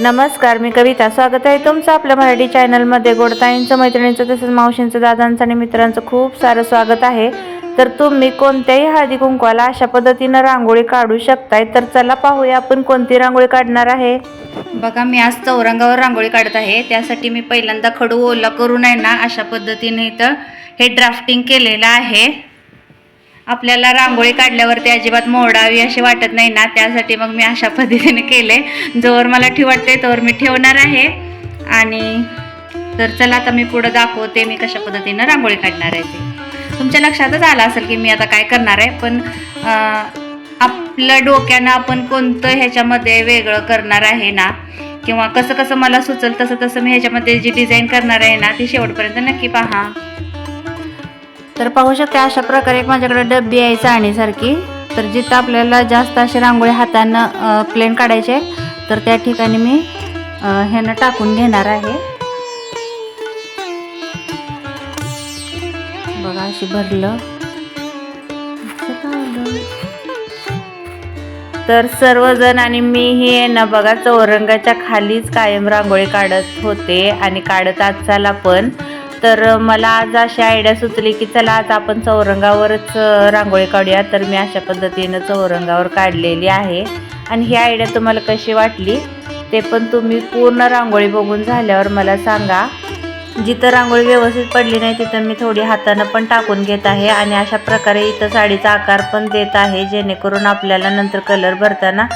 नमस्कार मी कविता. स्वागत आहे तुमचं आपल्या मराठी चॅनलमध्ये. गोडताईंचं मैत्रिणींचं तसंच मावशींचं दादांचं आणि मित्रांचं खूप सारं स्वागत आहे. तर तुम्ही कोणत्याही हळदी कुंकवाला अशा पद्धतीनं रांगोळी काढू शकताय तर चला पाहूया आपण कोणती रांगोळी काढणार आहे. बघा मी आज चौरंगावर रांगोळी काढत आहे. त्यासाठी मी पहिल्यांदा खडू ओला करून आहे ना अशा पद्धतीने इथं हे ड्राफ्टिंग केलेलं आहे. आपल्याला रांगोळी काढल्यावरती अजिबात मोडावी अशी वाटत नाही ना. त्यासाठी मग मी अशा पद्धतीने केले. जोवर मला ठेवते वाटते तोवर मी ठेवणार आहे. आणि तर चला आता मी पुढं दाखवते मी कशा पद्धतीनं रांगोळी काढणार आहे ते. तुमच्या लक्षातच आलं असेल की मी आता काय करणार आहे. पण आपलं डोक्यानं आपण कोणतं ह्याच्यामध्ये वेगळं करणार आहे ना? किंवा कसं कसं मला सुचल तसं तसं मी ह्याच्यामध्ये जी डिझाईन करणार आहे ना ती शेवटपर्यंत नक्की पहा. तर पाहू शकता अशा प्रकारे एक माझ्याकडे डब्बी आहे चाळणीसारखी. तर जिथं आपल्याला जास्त अशी रांगोळी हातानं प्लेन काढायचे आहे, तर त्या ठिकाणी मी ह्यानं टाकून घेणार आहे. बघा अशी भरलं. तर सर्वजण आणि मीही हे ना बघा चौरंगाच्या खालीच कायम रांगोळी काढत होते आणि काढत आज चाला पण. तर मला आज अशी आयडिया सुचली की चला आज आपण चौरंगावरच रांगोळी काढूया. तर मी अशा पद्धतीनं चौरंगावर काढलेली आहे. आणि ही आयडिया तुम्हाला कशी वाटली ते पण तुम्ही पूर्ण रांगोळी बघून झाल्यावर मला सांगा. जिथं रांगोळी व्यवस्थित पडली नाही तिथं मी थोडी हातानं पण टाकून घेत आहे. आणि अशा प्रकारे इथं साडीचा आकार पण देत आहे जेणेकरून आपल्याला नंतर कलर भरताना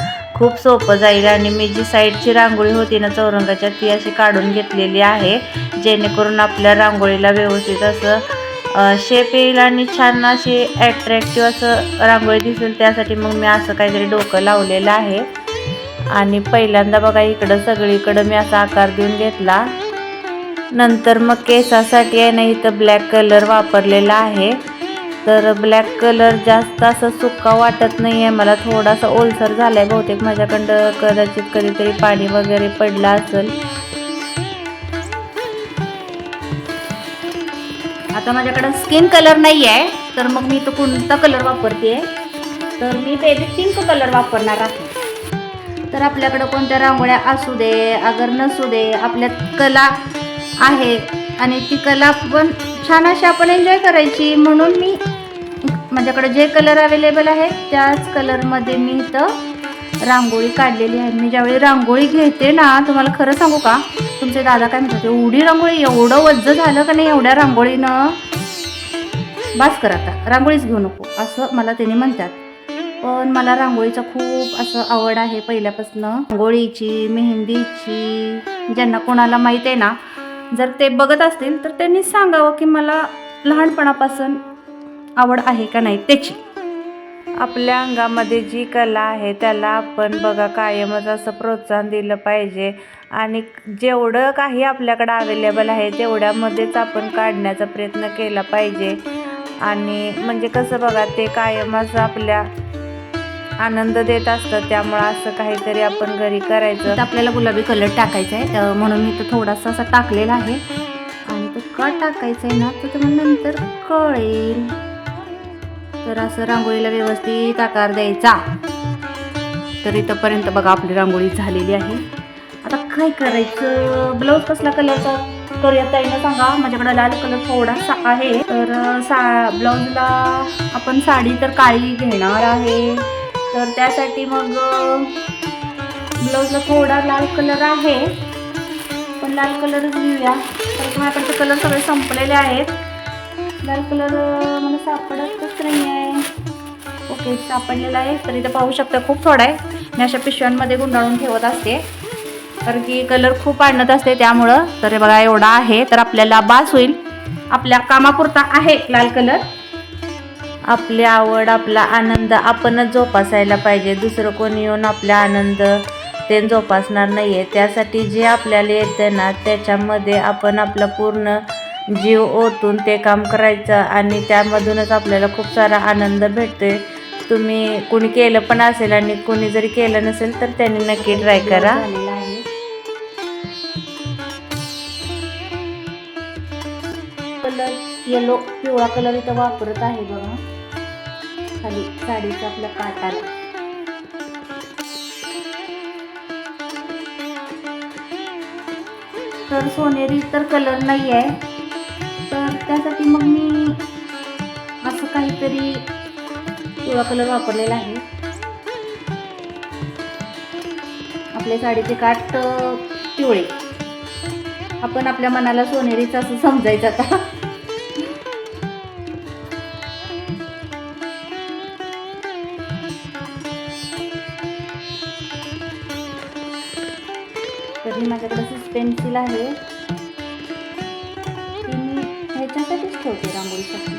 खूप सोपं जाईल. आणि मी जी साईडची रांगोळी होती ना चौरंगाच्या ती अशी काढून घेतलेली आहे. जेणेकरून आपल्या रांगोळीला व्यवस्थित असं शेप येईल आणि छान अशी ॲट्रॅक्टिव्ह असं रांगोळी दिसेल. त्यासाठी मग मी असं काहीतरी डोकं लावलेलं आहे. आणि पहिल्यांदा बघा इकडं सगळीकडं मी असा आकार देऊन घेतला. नंतर मग केसासाठी आहे ना इथं ब्लॅक कलर वापरलेला आहे. तर ब्लॅक कलर जास्त असं सुक्का वाटत नाही आहे मला थोडासा ओलसर झाला आहे बहुतेक. माझ्याकडं कदाचित कधीतरी पाणी वगैरे पडलं असेल. आता माझ्याकडं स्किन कलर नाही आहे तर मग मी तो कोणता कलर वापरते तर मी बेबी पिंक कलर वापरणार आहे. तर आपल्याकडं कोणत्या रांगोळ्या असू दे अगर नसू दे आपल्यात कला आहे. आणि ती कला पण छान अशी आपण एन्जॉय करायची. म्हणून मी माझ्याकडे जे कलर अवेलेबल आहेत त्याच कलरमध्ये मी इथं रांगोळी काढलेली आहे. मी ज्यावेळी रांगोळी घेते ना तुम्हाला खरं सांगू का? तुमचे दादा काय म्हणतात एवढी रांगोळी एवढं वज्ज झालं का नाही एवढ्या रांगोळीनं? बास कर आता. रांगोळीच घेऊ नको. असं मला त्यांनी म्हणतात. पण मला रांगोळीचं खूप असं आवड आहे पहिल्यापासून. रांगोळीची मेहंदीची ज्यांना कोणाला माहीत आहे ना जर ते बघत असतील तर त्यांनी सांगावं की मला लहानपणापासून आवड आहे का नाही त्याची. आपल्या अंगामध्ये जी कला आहे त्याला आपण बघा कायमच असं प्रोत्साहन दिलं पाहिजे. आणि जेवढं काही आपल्याकडं अवेलेबल आहे तेवढ्यामध्येच आपण काढण्याचा प्रयत्न केला पाहिजे. आणि म्हणजे कसं बघा ते कायमच आपल्या आनंद देत असतं त्यामुळं असं काहीतरी आपण घरी करायचं. तर आपल्याला गुलाबी कलर टाकायचा आहे. म्हणून मी तो थोडासा असा टाकलेला आहे. आणि तो का टाकायचा आहे ना तर तुम्हाला नंतर कळेल. तर असं रांगोळीला व्यवस्थित आकार द्यायचा. तर इथंपर्यंत बघा आपली रांगोळी झालेली आहे. आता काय करायचं? ब्लाऊज कसला कलरचा करूया ताईनं सांगा. माझ्याकडे लाल कलर थोडासा आहे. तर सा ब्लाऊजला आपण साडी तर काळी घेणार आहे. तर त्यासाठी मग ब्लाऊजला थोडा लाल कलर आहे. पण लाल कलरच घेऊया. तर माझ्याकडचे कलर सगळे संपलेले आहेत. लाल कलर मला सापडतच नाही आहे ओके सापडलेला आहे. तर इथं पाहू शकता खूप थोडा आहे. मी अशा पिशव्यांमध्ये गुंडाळून ठेवत असते. कारण की कलर खूप आणत असते त्यामुळं. तर बघा एवढा आहे. तर आपल्याला बास होईल. आपल्या कामापुरता आहे लाल कलर आपली आवड आपला आनंद आपणच जोपासायला पाहिजे. दुसरं कोणी येऊन आपला आनंद ते जोपासणार नाही आहे त्यासाठी जे आपल्याला येतं ना त्याच्यामध्ये आपण आपला पूर्ण जीव ओतून ते काम करायचं आणि त्यामधूनच आपल्याला खूप सारा आनंद भेटतोय. तुम्ही कुणी केलं पण असेल आणि कुणी जरी केलं नसेल तर त्यांनी नक्की ट्राय करा. येलो पिवळा कलर इथं वापरत आहे बघा. खाली साडीचा आपल्या काटाला तर सोनेरी तर कलर नाही आहे तर त्यासाठी मग मी असं काहीतरी पिवळा कलर वापरलेला आहे. आपल्या साडीचे काठ पिवळे. आपण आपल्या मनाला सोनेरीचं असं समजायचं आता. पेन्सिल आहे. ती मी ह्याच्यासाठीच ठेवते रांगोळीसाठी.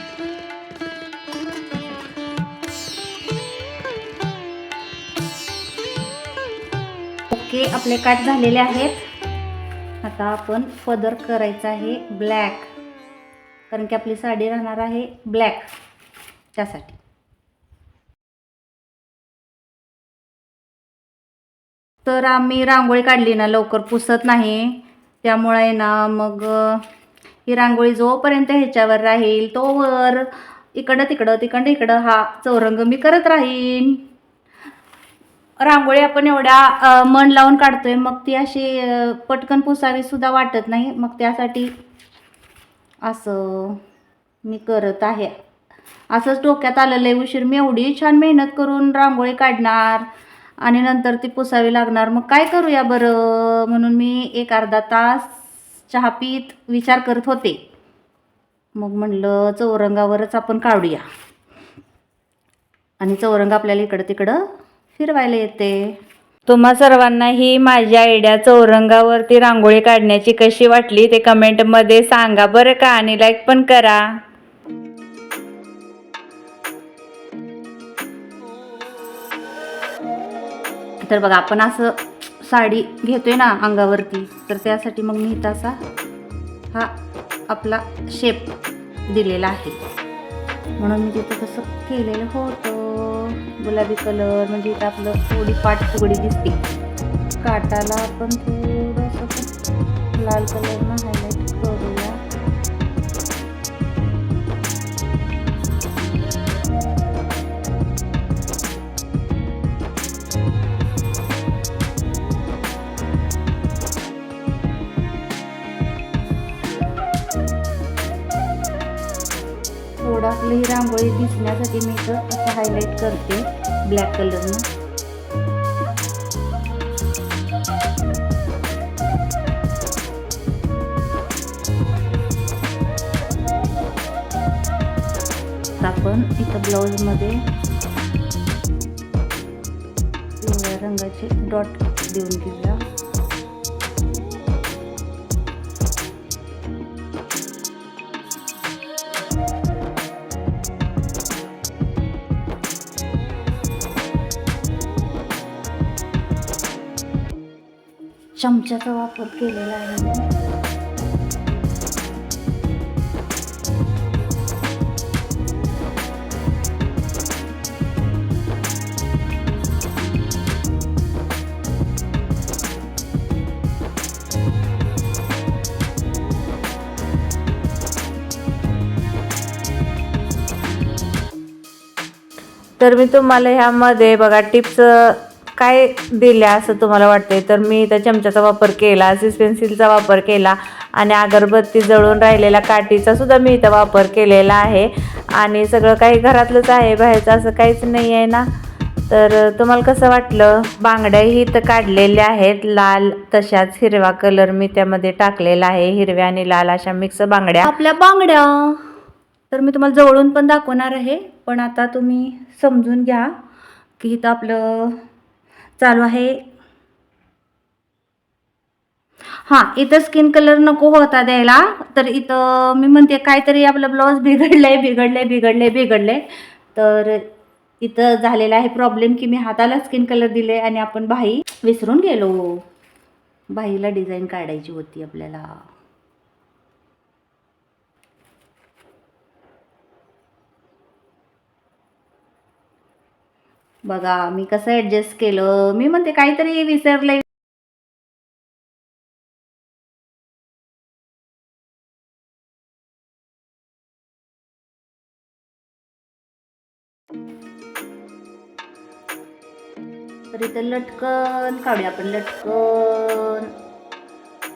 ओके आपले काट झालेले आहेत. आता आपण पदर करायचा आहे ब्लॅक. कारण की आपली साडी राहणार आहे ब्लॅक. त्यासाठी. तर आम्ही रांगोळी काढली ना लवकर पुसत नाही. त्यामुळे ना मग ही रांगोळी जोपर्यंत ह्याच्यावर राहील तोवर इकडं तिकडं तिकडं इकडं हा चौरंग मी करत राहीन. रांगोळी आपण एवढ्या मन लावून काढतोय मग ती अशी पटकन पुसावी सुद्धा वाटत नाही. मग त्यासाठी असं मी करत आहे. असंच डोक्यात आलेलं आहे उशीर. मी एवढी छान मेहनत करून रांगोळी काढणार. आणि नंतर ती पुसावी लागणार. मग काय करूया बरं? म्हणून मी एक अर्धा तास चहा पीत विचार करत होते. मग म्हणलं चौरंगावरच आपण काढूया. आणि चौरंग आपल्याला इकडं तिकडं फिरवायला येते. तुम्हा सर्वांना ही माझी आयडिया चौरंगावरती रांगोळी काढण्याची कशी वाटली ते कमेंटमध्ये सांगा बरं का? आणि लाईक पण करा. तर बघा आपण असं साडी घेतोय ना अंगावरती तर त्यासाठी मग मी तसा हा आपला शेप दिलेला आहे. म्हणून मी तिथं तसं केलेलं होतं. गुलाबी कलर म्हणजे इथं आपलं थोडी पाट फुगडी दिसते. काटाला आपण थोडंसं लाल कलर नाही. आपलं ही रांगोळी दिसण्यासाठी मी इथं असं हायलाईट करते ब्लॅक कलरनं आपण इथं ब्लाऊजमध्ये पिवळ्या रंगाचे डॉट देऊन घेऊया. चमच्याचा वापर केलेला आहे. तर मी तुम्हाला ह्यामध्ये बघा टिप्स काय दिल्या असं तुम्हाला वाटते तर मी त्या चमच्याचा वापर केला सिस पेन्सिलचा वापर केला आणि अगरबत्ती जळून राहिलेल्या काठीचा सुद्धा मी इथं वापर केलेला आहे. आणि सगळं काही घरातलंच आहे बाहेरचं असं काहीच नाही आहे ना? तर तुम्हाला कसं वाटलं? बांगड्याही इथं काढलेल्या आहेत लाल तशाच हिरवा कलर मी त्यामध्ये टाकलेला आहे हिरव्या आणि लाल अशा मिक्स बांगड्या. आपल्या बांगड्या. तर मी तुम्हाला जवळून पण दाखवणार आहे पण आता तुम्ही समजून घ्या की इथं आपलं चालू आहे. हां इथं स्किन कलर नको होता द्यायला. तर इथं मी म्हणते काहीतरी आपलं ब्लाऊज बिघडलंय बिघडलंय बिघडलंय बिघडलंय. तर इथं झालेला आहे प्रॉब्लेम की मी हाताला स्किन कलर दिले आणि आपण बाही विसरून गेलो. बाहीला डिझाईन काढायची होती आपल्याला. बघा मी कसं ॲडजस्ट केलं? मी म्हणते काहीतरी विसरलंय तर इथं लटकन काढूया आपण लटकन.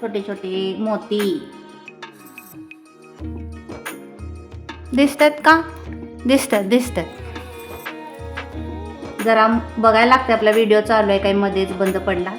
छोटे छोटे मोती. दिसतात का? दिसतात दिसतात. जरा बघायला लागते आपला व्हिडिओ चालू आहे काही मध्येच बंद पडला.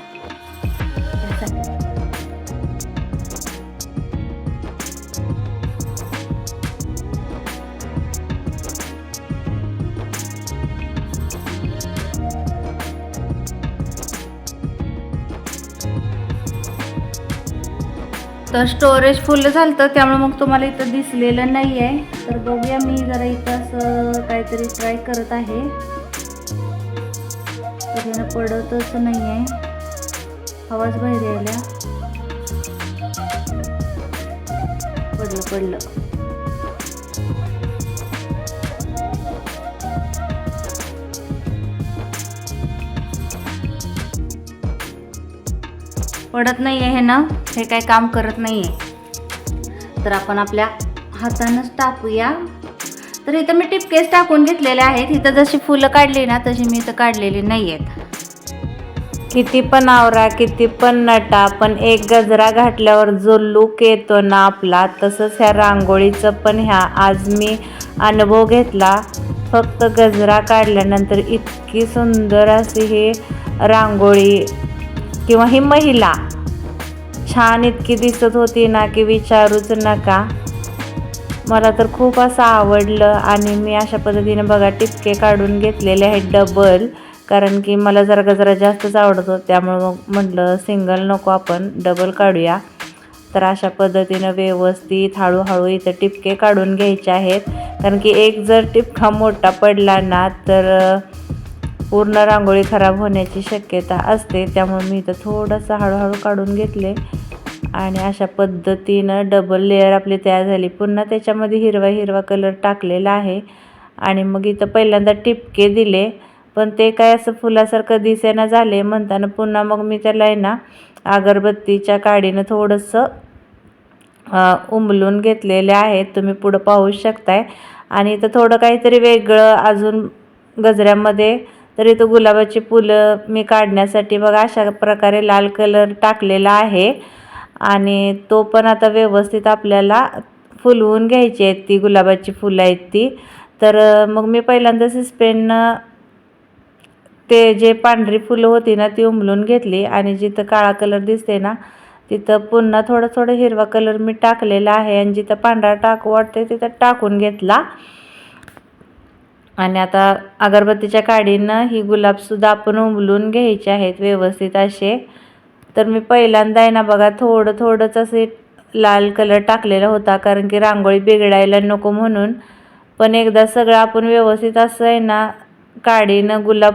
तर स्टोरेज फुल झालं त्यामुळे मग तुम्हाला इथं दिसलेलं नाही आहे तर बघूया मी जरा इथं असं काहीतरी ट्राय करत आहे. तर पडत पडतच नाही आहे आवाज बाहेर यायला. पडलं पडलं. पडत नाही आहे ना हे काय काम करत नाही आहे तर आपण आपल्या हातानंच टाकूया. तर इथं मी टिपकेस टाकून घेतलेले आहेत. इथं जशी फुलं काढली ना तशी मी इथं काढलेली नाही आहेत किती पण आवरा किती पण नटा पण एक गजरा घातल्यावर जो लुक येतो ना आपला तसंच ह्या रांगोळीचं पण ह्या. आज मी अनुभव घेतला फक्त गजरा काढल्यानंतर इतकी सुंदर अशी ही रांगोळी किंवा ही महिला छान इतकी दिसत होती ना की विचारूच नका. मला तर खूप असं आवडलं आणि मी अशा पद्धतीने बघा टिपके काढून घेतलेले आहेत डबल कारण की मला जरा गजरा जास्तच आवडत त्यामुळं मग म्हटलं सिंगल नको आपण डबल काढूया. तर अशा पद्धतीनं व्यवस्थित हळूहळू इथं टिपके काढून घ्यायचे आहेत. कारण की एक जर टिपका मोठा पडला ना तर पूर्ण रांगोळी खराब होण्याची शक्यता असते. त्यामुळे मी इथं थोडंसं हळूहळू काढून घेतले. आणि अशा पद्धतीनं डबल लेअर आपली तयार झाली. पुन्हा त्याच्यामध्ये हिरवा हिरवा कलर टाकलेला आहे. आणि मग इथं पहिल्यांदा टिपके दिले. पण ते काय असं फुलासारखं दिसेना झाले. म्हणताना पुन्हा मग मी त्याला आहे ना अगरबत्तीच्या काडीनं थोडंसं उमलून घेतलेले आहेत तुम्ही पुढं पाहू शकताय. आणि इथं थोडं काहीतरी वेगळं अजून गजऱ्यामध्ये तर इथं गुलाबाची फुलं मी काढण्यासाठी बघा अशा प्रकारे लाल कलर टाकलेला आहे. आणि तो पण आता व्यवस्थित आपल्याला फुलवून घ्यायची आहेत ती गुलाबाची फुलं आहेत ती. तर मग मी पहिल्यांदा सिस्पेननं ते जे पांढरी फुलं होती ना ती उमलून घेतली. आणि जिथं काळा कलर दिसते ना तिथं पुन्हा थोडं थोडं हिरवा कलर मी टाकलेला आहे. आणि जिथं पांढरा टाक वाटते तिथं टाकून घेतला. आणि आता अगरबत्तीच्या काडीनं ही गुलाबसुद्धा आपण उमलून घ्यायचे आहेत व्यवस्थित असे. तर मी पहिल्यांदा आहे ना बघा थोडं थोडंच असे लाल कलर टाकलेला होता कारण की रांगोळी बिघडायला नको म्हणून. पण एकदा सगळं आपण व्यवस्थित असं आहे ना काडीनं गुलाब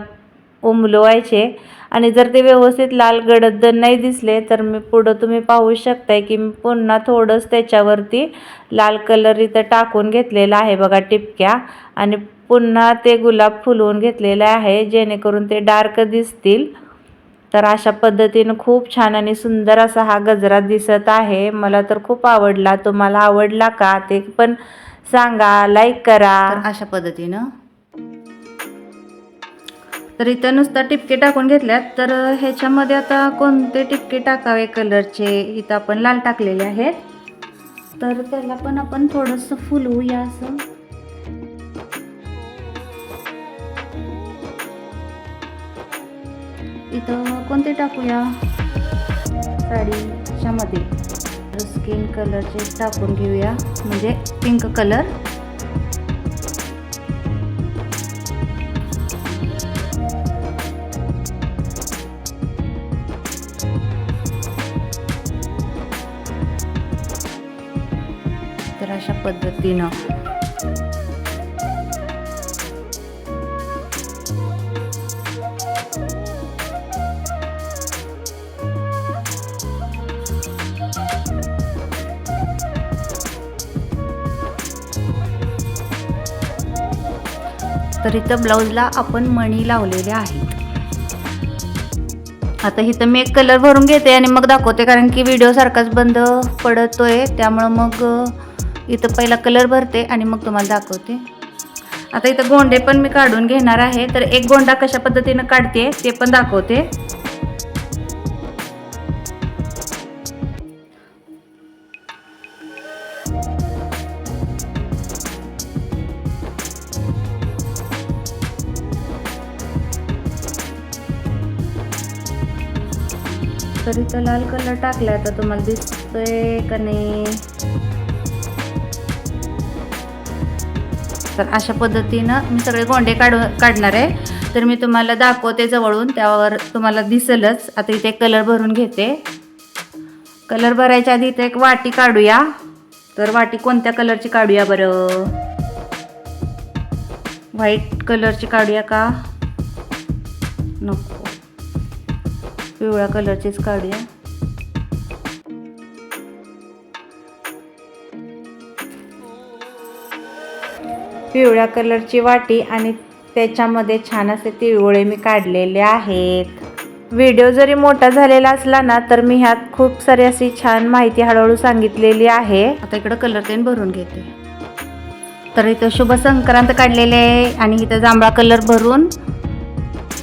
उमलवायचे. आणि जर ते व्यवस्थित लाल गडद नाही दिसले तर मी पुढं तुम्ही पाहू शकताय की मी पुन्हा थोडंच त्याच्यावरती लाल कलर इथं टाकून घेतलेला आहे बघा टिपक्या. आणि पुन्हा ते गुलाब फुलवून घेतलेले आहे जेणेकरून ते डार्क दिसतील. तर अशा पद्धतीनं खूप छान आणि सुंदर असा हा गजरा दिसत आहे. मला तर खूप आवडला. तुम्हाला आवडला का ते पण सांगा. लाईक करा. अशा पद्धतीनं. तर इथं नुसतं टिपके टाकून घेतल्यात. तर ह्याच्यामध्ये आता कोणते टिपके टाकावे कलरचे? इथं आपण लाल टाकलेले आहेत. तर त्याला पण आपण थोडंसं फुलवूया असं. इथं कोणते टाकूया? साडीच्यामध्ये स्किन कलरचे टाकून घेऊया. म्हणजे पिंक कलर तर अशा पद्धतीनं तर इथं ब्लाऊजला आपण मणी लावलेले आहेत. आता इथं मी एक कलर भरून घेते आणि मग दाखवते कारण की व्हिडिओ सारखाच बंद पडतोय. त्यामुळं मग इथं पहिला कलर भरते आणि मग तुम्हाला दाखवते. आता इथं गोंडे पण मी काढून घेणार आहे. तर एक गोंडा कशा पद्धतीनं काढते ते पण दाखवते. तर इथं लाल कलर टाकला तर तुम्हाला दिसतोय का नाही? तर अशा पद्धतीनं मी सगळे गोंडे काढू काढणार आहे. तर मी तुम्हाला दाखवते जवळून त्यावर तुम्हाला दिसेलच. आता इथे कलर भरून घेते. कलर भरायच्या आधी इथे एक वाटी काढूया. तर वाटी कोणत्या कलरची काढूया बरं? व्हाईट कलरची काढूया का? नको. पिवळ्या कलरचीच काढूया पिवळ्या कलरची वाटी आणि त्याच्यामध्ये छान असे तिळगोळे मी काढलेले आहेत. व्हिडिओ जरी मोठा झालेला असला ना तर मी ह्यात खूप सारी अशी छान माहिती हळूहळू सांगितलेली आहे. आता इकडं कलर तेन भरून घेते. तर इथं शुभ संक्रांत काढलेले आहे आणि इथं जांभळा कलर भरून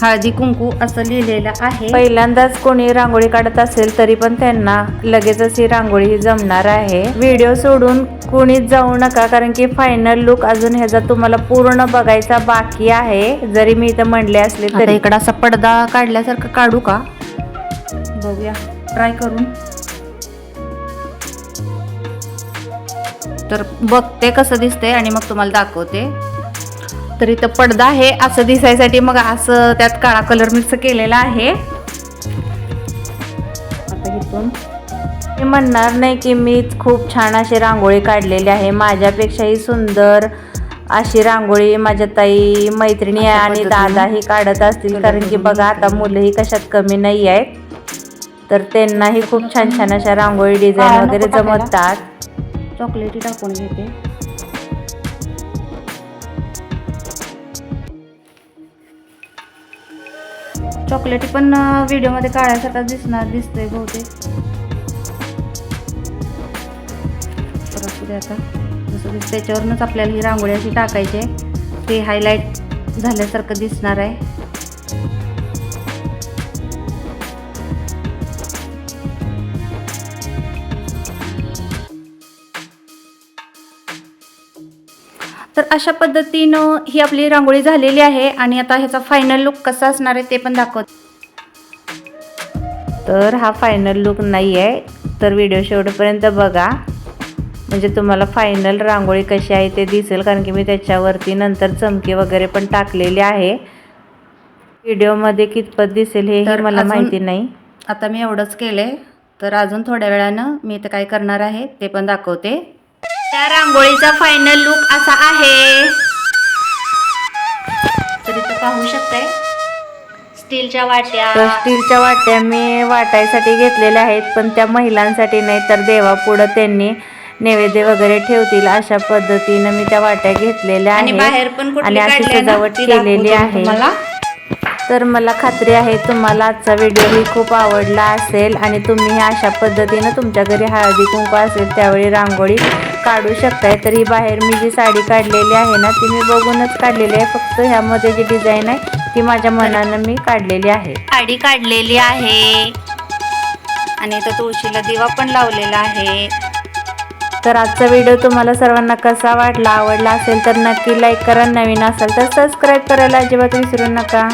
हळदी कुंकू असं लिहिलेलं आहे. पहिल्यांदाच कोणी रांगोळी काढत असेल तरी पण त्यांना लगेचच ही रांगोळी जमणार आहे. व्हिडिओ सोडून कुणीच जाऊ नका कारण की फायनल लुक अजून ह्याचा तुम्हाला पूर्ण बघायचा बाकी आहे. जरी मी इथं म्हणले असले तरी. इकडं असा पडदा काढल्यासारखं काढू का? बघूया. ट्राय करून. तर बघते कसं दिसतंय आणि मग तुम्हाला दाखवते. तर इथं पडदा आहे असं दिसायसाठी मग असं त्यात काळा कलर मिक्स केलेला आहे. आता इथून मी म्हणणार नाही की मीच खूप छान अशी रांगोळी काढलेली आहे. माझ्यापेक्षाही सुंदर अशी रांगोळी माझ्या ताई मैत्रिणी आणि दादाही काढत असतील. कारण की बघा आता मुलंही कशात कमी नाही आहेत. तर त्यांनाही खूप छान छान अशा रांगोळी डिझाईन वगैरे. जमतात. चॉकलेटी टाकून घेते. चॉकलेटी पण व्हिडिओमध्ये काळ्यासारखा दिसणार दिसतंय बहुतेक. आता. जसं त्याच्यावरूनच आपल्याला ही रांगोळी अशी टाकायची आहे. ते हायलाईट झाल्यासारखं दिसणार आहे. अशा पद्धतीनं ही आपली रांगोळी झालेली आहे आणि आता ह्याचा फायनल लुक कसा असणार आहे ते पण दाखवत. तर हा फायनल लुक नाही आहे तर व्हिडिओ शेवटपर्यंत बघा. म्हणजे तुम्हाला फायनल रांगोळी कशी आहे ते दिसेल कारण की मी त्याच्यावरती नंतर चमके वगैरे पण टाकलेले आहे. व्हिडिओमध्ये कितपत दिसेल हे तर मला माहिती नाही. आता मी एवढंच केलंय. तर अजून थोड्या वेळानं मी इथं काय करणार आहे ते पण दाखवते. त्या रांगोळीचा फायनल लुक असा आहे. तर इथं पाहू शकताय स्टीलच्या वाट्या. तर स्टीलच्या वाट्या मी वाटायसाठी घेतलेल्या आहेत पण त्या महिलांसाठी नाही तर देवापुढं त्यांनी नैवेद्य वगैरे ठेवतील अशा पद्धतीनं मी त्या वाट्या घेतलेल्या आणि बाहेर पण आणि अशी सजावट ती केलेली आहे. तर मला खात्री आहे तुम्हाला आजचा व्हिडिओही खूप आवडला असेल आणि तुम्ही अशा पद्धतीनं तुमच्या घरी हळदी कुंकू असेल त्यावेळी रांगोळी काढू शकताय तर ही बाहेर मी जी साडी काढलेली आहे ना ती मी बघूनच काढलेली आहे. फक्त ह्यामध्ये जी डिझाईन आहे ती माझ्या मनानं मी काढलेली आहे. साडी काढलेली आहे. आणि इथं तुळशीला दिवा पण लावलेला आहे. तर आजचा व्हिडिओ तुम्हाला सर्वांना कसा वाटला आवडला असेल तर नक्की लाईक करा. नवीन असेल तर सबस्क्राईब करायला अजिबात विसरू नका.